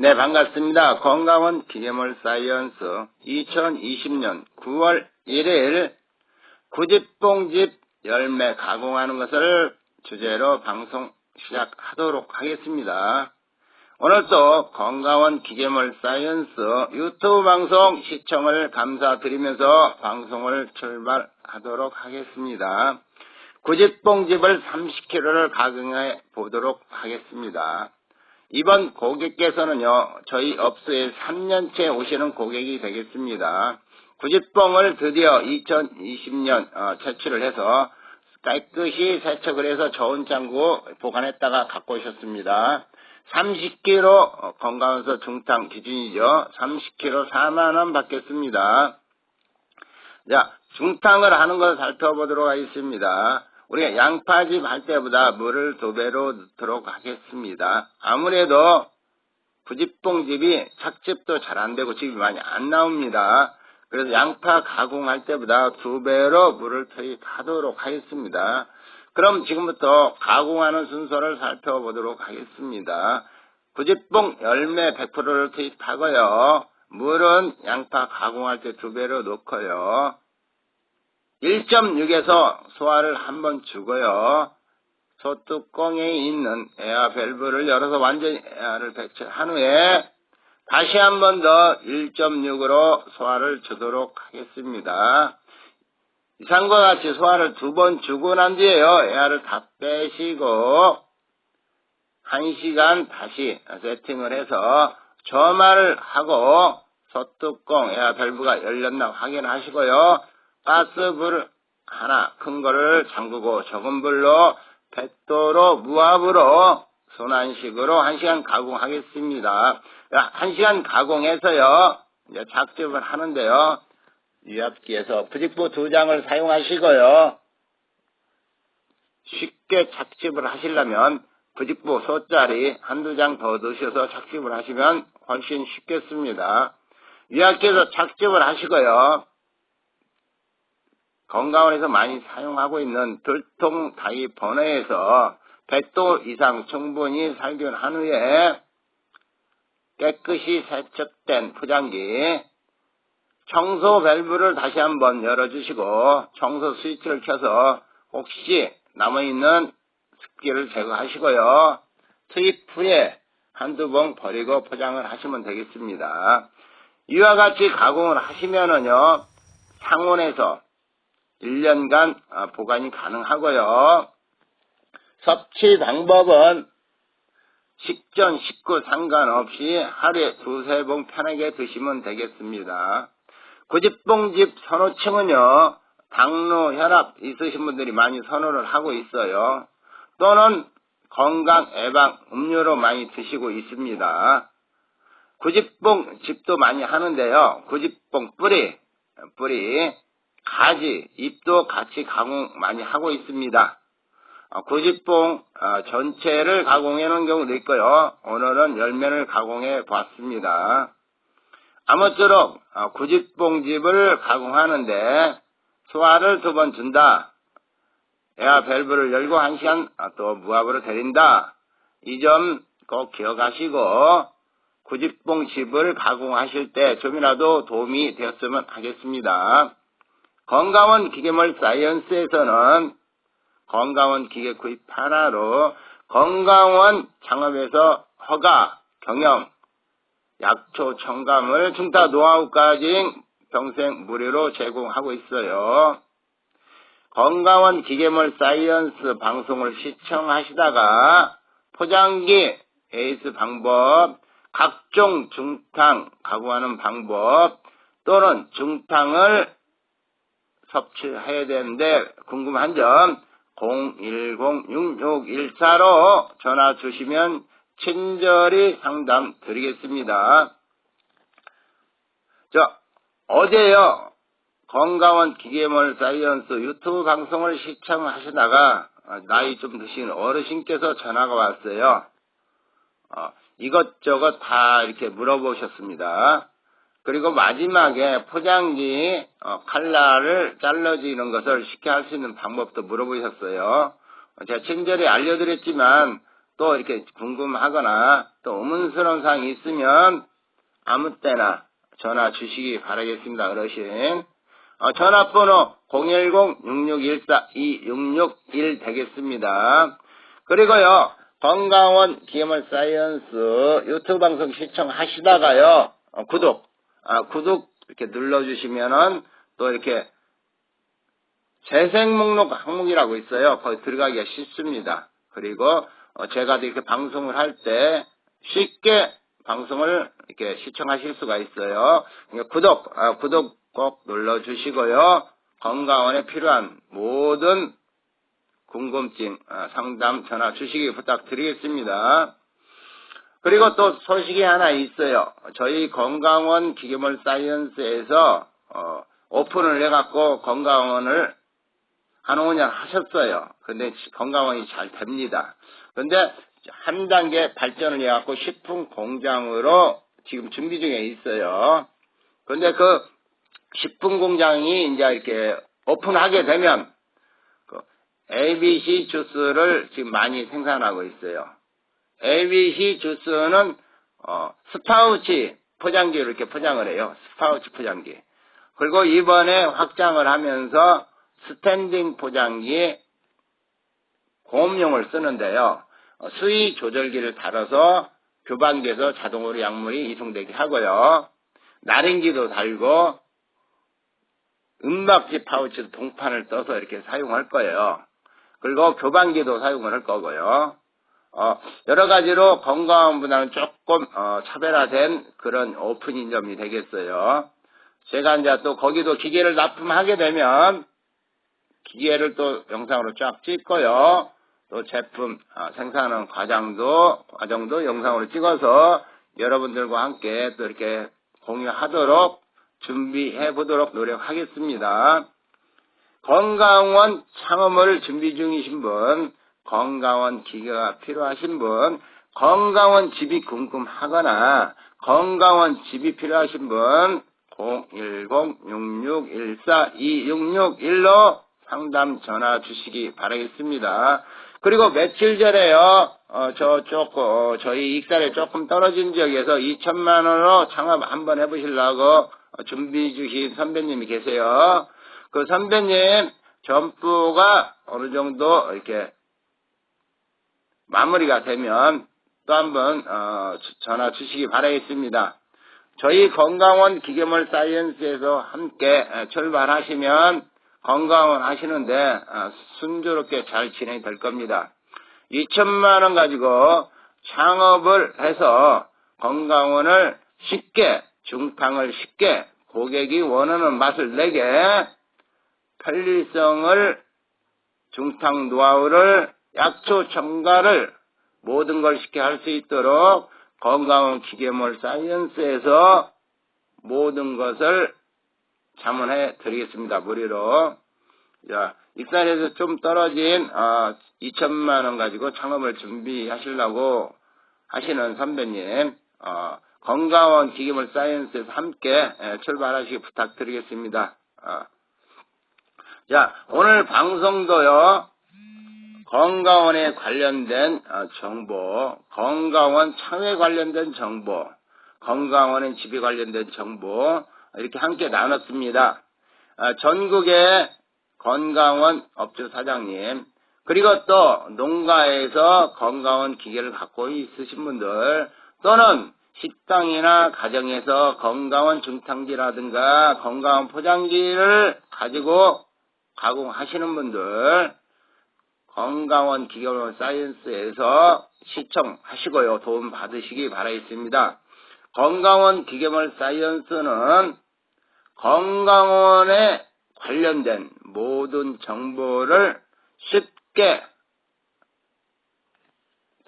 네, 반갑습니다. 건강원 기계물 사이언스 2020년 9월 1일 구집봉집 열매 가공하는 것을 주제로 방송 시작하도록 하겠습니다. 오늘도 건강원 기계물 사이언스 유튜브 방송 시청을 감사드리면서 방송을 출발하도록 하겠습니다. 구집봉집을 30kg를 가공해 보도록 하겠습니다. 이번 고객께서는요, 저희 업소에 3년째 오시는 고객이 되겠습니다. 구집봉을 드디어 2020년 어, 채취를 해서 깨끗이 세척을 해서 저온 창고 보관했다가 갖고 오셨습니다. 30kg 건강원서 중탕 기준이죠. 30kg 4만원 받겠습니다. 자, 중탕을 하는 것을 살펴보도록 하겠습니다. 우리가 양파즙 할 때보다 물을 두 배로 넣도록 하겠습니다. 아무래도 부집봉즙이 착즙도 잘 안 되고 즙이 많이 안 나옵니다. 그래서 양파 가공할 때보다 두 배로 물을 투입하도록 하겠습니다. 그럼 지금부터 가공하는 순서를 살펴보도록 하겠습니다. 부집봉 열매 100%를 투입하고요. 물은 양파 가공할 때 두 배로 넣고요. 1.6에서 소화를 한번 주고요. 소 뚜껑에 있는 에어 밸브를 열어서 완전히 에어를 배출한 후에 다시 한 번 더 1.6으로 소화를 주도록 하겠습니다. 이상과 같이 소화를 두 번 주고 난 뒤에요. 에어를 다 빼시고 1시간 다시 세팅을 해서 점화를 하고 소뚜껑 에어 밸브가 열렸나 확인하시고요. 가스불 하나 큰 거를 잠그고 적은 불로 100도로 무압으로 순환식으로 1시간 가공하겠습니다. 1시간 가공해서요. 이제 작집을 하는데요. 유압기에서 부직부 두 장을 사용하시고요. 쉽게 착집을 하시려면 부직부 소짜리 한두 장 더 넣으셔서 착집을 하시면 훨씬 쉽겠습니다. 유압기에서 착집을 하시고요. 건강원에서 많이 사용하고 있는 들통 다이 번호에서 100도 이상 충분히 살균한 후에 깨끗이 세척된 포장기 청소 밸브를 다시 한번 열어주시고 청소 스위치를 켜서 혹시 남아있는 습기를 제거하시고요. 투입 후에 한두 번 버리고 포장을 하시면 되겠습니다. 이와 같이 가공을 하시면은요, 상온에서 1년간 아, 보관이 가능하고요. 섭취 방법은 식전, 식구 상관없이 하루에 두세 봉 편하게 드시면 되겠습니다. 구집봉집 선호층은요, 당뇨, 혈압 있으신 분들이 많이 선호를 하고 있어요. 또는 건강 예방 음료로 많이 드시고 있습니다. 구집봉 집도 많이 하는데요. 구집봉 뿌리, 뿌리, 가지, 잎도 같이 가공 많이 하고 있습니다. 어, 구집봉 어, 전체를 가공해 놓은 경우도 있고요. 오늘은 열매를 가공해 봤습니다. 아무쪼록 어, 구집봉집을 가공하는데 소화를 두 번 준다. 에어 밸브를 열고 한 시간 또 무압으로 데린다. 이 점 꼭 기억하시고 구집봉집을 가공하실 때 좀이라도 도움이 되었으면 하겠습니다. 건강원 기계물 사이언스에서는 건강원 기계 구입 하나로 건강원 창업에서 허가, 경영, 약초 첨감을 중타 노하우까지 평생 무료로 제공하고 있어요. 건강원 기계물 사이언스 방송을 시청하시다가 포장기 에이스 방법, 각종 중탕 가공하는 방법 또는 중탕을 섭취해야 되는데 궁금한 점 010-6614로 전화 주시면 친절히 상담 드리겠습니다. 저 어제요 건강원 기계물 사이언스 유튜브 방송을 시청하시다가 나이 좀 드신 어르신께서 전화가 왔어요. 어, 이것저것 다 이렇게 물어보셨습니다. 그리고 마지막에 포장지 어, 칼날을 잘라지는 것을 쉽게 할 수 있는 방법도 물어보셨어요. 제가 친절히 알려드렸지만 또 이렇게 궁금하거나 또 의문스러운 사항이 있으면 아무 때나 전화 주시기 바라겠습니다. 어르신. 어, 전화번호 010-6614-2661 되겠습니다. 그리고요, 건강원 기물 사이언스 유튜브 방송 시청하시다가요, 어, 구독, 아, 구독 이렇게 눌러주시면은 또 이렇게 재생 목록 항목이라고 있어요. 거기 들어가기가 쉽습니다. 그리고 어, 제가 이렇게 방송을 할 때 쉽게 방송을 이렇게 시청하실 수가 있어요. 그러니까 구독, 아, 구독 꼭 눌러주시고요. 건강원에 필요한 모든 궁금증, 아, 상담 전화 주시기 부탁드리겠습니다. 그리고 또 소식이 하나 있어요. 저희 건강원 기계물 사이언스에서 어, 오픈을 해갖고 건강원을 한 5년 하셨어요. 근데 건강원이 잘 됩니다. 근데 한 단계 발전을 해갖고 식품 공장으로 지금 준비 중에 있어요. 근데 그 식품 공장이 이제 이렇게 오픈하게 되면 그 ABC 주스를 지금 많이 생산하고 있어요. ABC 주스는 어, 스파우치 포장기로 이렇게 포장을 해요. 스파우치 포장기. 그리고 이번에 확장을 하면서 스탠딩 포장기에 고음용을 쓰는데요. 어, 수위 조절기를 달아서 교반기에서 자동으로 약물이 이송되게 하고요. 나린기도 달고 은박지 파우치도 동판을 떠서 이렇게 사용할 거예요. 그리고 교반기도 사용을 할 거고요. 어, 여러 가지로 건강보다는 조금 어, 차별화된 그런 오픈 인 점이 되겠어요. 제가 이제 또 거기도 기계를 납품하게 되면 기계를 또 영상으로 쫙 찍고요. 또 제품 아, 생산하는 과정도 과정도 영상으로 찍어서 여러분들과 함께 또 이렇게 공유하도록 준비해 보도록 노력하겠습니다. 건강원 창업을 준비 중이신 분, 건강원 기계가 필요하신 분, 건강원 집이 궁금하거나 건강원 집이 필요하신 분 010-6614-2661로 상담 전화 주시기 바라겠습니다. 그리고 며칠 전에요, 어, 저 조금, 어, 저희 익살에 조금 떨어진 지역에서 2천만 원으로 창업 한번 해보시려고 준비 중인 선배님이 계세요. 그 선배님 전부가 어느 정도 이렇게 마무리가 되면 또 한번 어, 전화 주시기 바라겠습니다. 저희 건강원 기계물 사이언스에서 함께 출발하시면 건강원 하시는데 어, 순조롭게 잘 진행이 될 겁니다. 2천만 원 가지고 창업을 해서 건강원을 쉽게 중탕을 쉽게 고객이 원하는 맛을 내게 편리성을 중탕 노하우를 약초 첨가를 모든 걸 쉽게 할 수 있도록 건강한 기계물 사이언스에서 모든 것을 자문해 드리겠습니다. 무료로. 자, 익산에서 좀 떨어진 어, 2천만 원 가지고 창업을 준비하시려고 하시는 선배님 어, 건강원 기계물 사이언스에서 함께 에, 출발하시기 부탁드리겠습니다. 어. 자, 오늘 방송도요. 건강원에 관련된 어, 정보, 건강원 창회 관련된 정보, 건강원의 집에 관련된 정보 이렇게 함께 나눴습니다. 어, 전국의 건강원 업주 사장님 그리고 또 농가에서 건강원 기계를 갖고 있으신 분들 또는 식당이나 가정에서 건강원 중탕기라든가 건강원 포장기를 가지고 가공하시는 분들 건강원 기계원 사이언스에서 시청하시고요. 도움 받으시기 바라겠습니다. 건강원 기계물 사이언스는 건강원에 관련된 모든 정보를 쉽게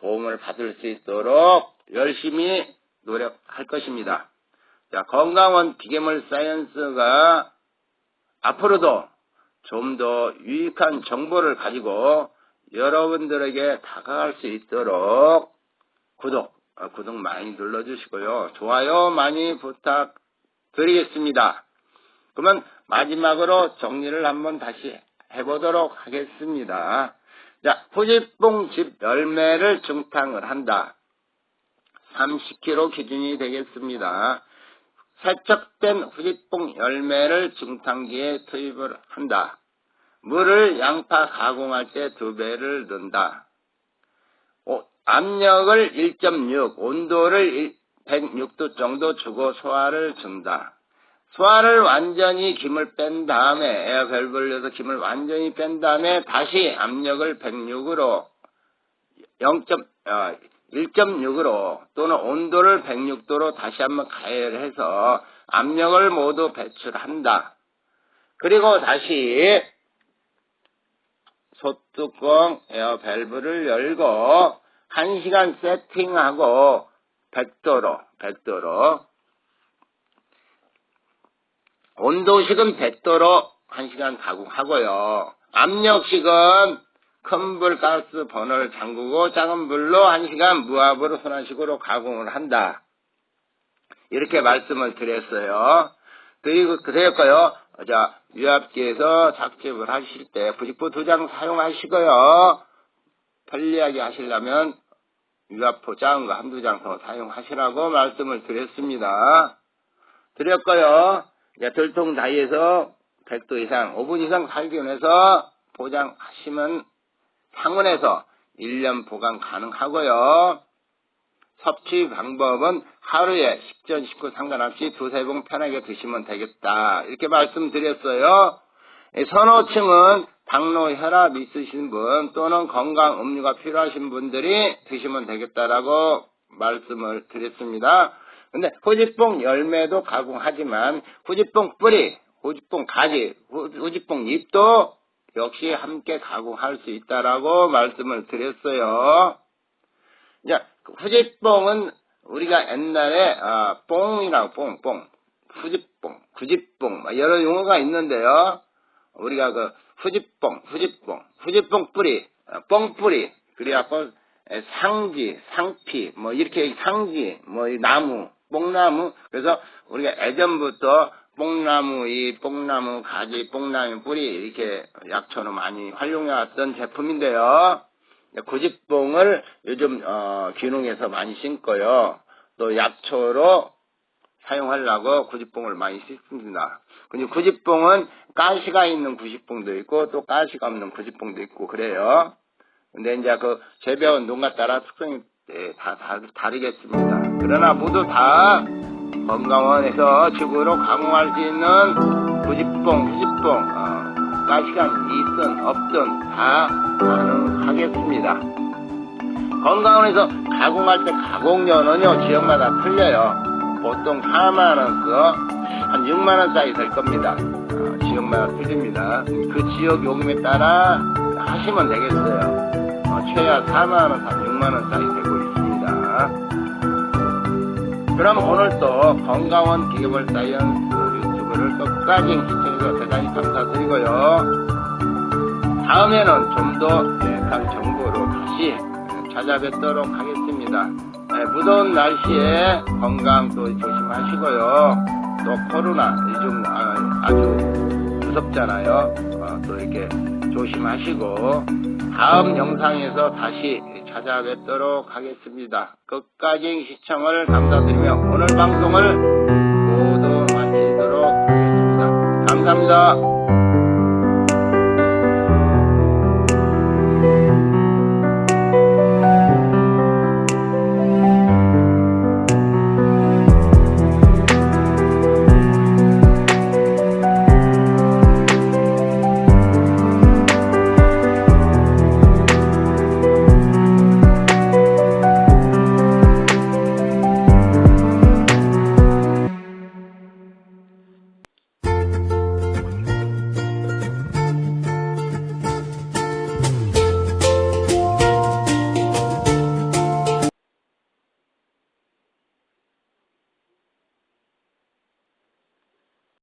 도움을 받을 수 있도록 열심히 노력할 것입니다. 자, 건강원 기계물 사이언스가 앞으로도 좀 더 유익한 정보를 가지고 여러분들에게 다가갈 수 있도록 구독, 어, 구독 많이 눌러주시고요. 좋아요 많이 부탁드리겠습니다. 그러면 마지막으로 정리를 한번 다시 해보도록 하겠습니다. 자, 후지뽕집 열매를 중탕을 한다. 30kg 기준이 되겠습니다. 세척된 후지뽕 열매를 중탕기에 투입을 한다. 물을 양파 가공할 때 두 배를 넣는다. 오, 압력을 1.6, 온도를 106도 정도 주고 소화를 준다. 소화를 완전히 김을 뺀 다음에 에어밸브를 넣어서 김을 완전히 뺀 다음에 다시 압력을 106으로 0. 어, 1.6으로 또는 온도를 106도로 다시 한번 가열해서 압력을 모두 배출한다. 그리고 다시 소뚜껑 에어 밸브를 열고 1시간 세팅하고 100도로 100도로 온도식은 100도로 1시간 가공하고요. 압력식은 큰 불 가스 버너를 잠그고 작은 불로 1시간 무압으로 순환식으로 가공을 한다. 이렇게 말씀을 드렸어요. 그리고 그랬고요. 자, 유압기에서 작집을 하실 때 부직포 두 장 사용하시고요. 편리하게 하시려면 유압포 작은 거 한두 장 더 사용하시라고 말씀을 드렸습니다. 드렸고요. 이제 들통 다이에서 100도 이상, 5분 이상 살균해서 보장하시면 상온에서 1년 보관 가능하고요. 섭취 방법은 하루에 식전 식후 상관없이 두세 봉 편하게 드시면 되겠다. 이렇게 말씀드렸어요. 이 선호층은 당뇨 혈압 있으신 분 또는 건강 음료가 필요하신 분들이 드시면 되겠다라고 말씀을 드렸습니다. 근데 후지뽕 열매도 가공하지만 후지뽕 뿌리, 후지뽕 가지, 후- 후지뽕 잎도 역시 함께 가공할 수 있다라고 말씀을 드렸어요. 자, 후지뽕은 우리가 옛날에 아, 뽕이라고 뽕, 뽕, 후지뽕, 구지뽕 막 여러 용어가 있는데요. 우리가 그 후지뽕, 후지뽕, 후지뽕 뿌리, 어, 뽕뿌리, 그래갖고 에, 상지, 상피, 뭐 이렇게 상지, 뭐이 나무, 뽕나무. 그래서 우리가 예전부터 뽕나무, 이 뽕나무 가지, 뽕나무 뿌리 이렇게 약초로 많이 활용해왔던 제품인데요. 구지뽕을 요즘 어, 귀농에서 많이 심고요. 또 약초로 사용하려고 구지뽕을 많이 씻습니다. 근데 구지뽕은 가시가 있는 구지뽕도 있고 또 가시가 없는 구지뽕도 있고 그래요. 근데 이제 그 재배원 농가 따라 특성이 예, 다, 다 다르겠습니다. 그러나 모두 다 건강원에서 집으로 가공할 수 있는 구지뽕, 후지뽕, 어, 가시가 있든 없든 다 가능하겠습니다. 건강원에서 가공할 때 가공료는요 지역마다 틀려요. 보통 4만원서 한 6만원 사이 될 겁니다. 어, 지역마다 틀립니다. 그 지역 요금에 따라 하시면 되겠어요. 어, 최하 4만원, 한 6만원 사이 되고 있습니다. 그럼 오늘도 건강원 기계볼 사이언스 유튜브를 끝까지 시청해주셔서 대단히 감사드리고요. 다음에는 좀더 유익한 정보로 다시 찾아뵙도록 하겠습니다. 네, 무더운 날씨에 건강 또 조심하시고요. 또 코로나 요즘 아, 주 무섭잖아요. 어, 또 이렇게 조심하시고 다음 영상에서 다시 찾아뵙도록 하겠습니다. 끝까지 시청을 감사드리며 오늘 방송을 감사합니다.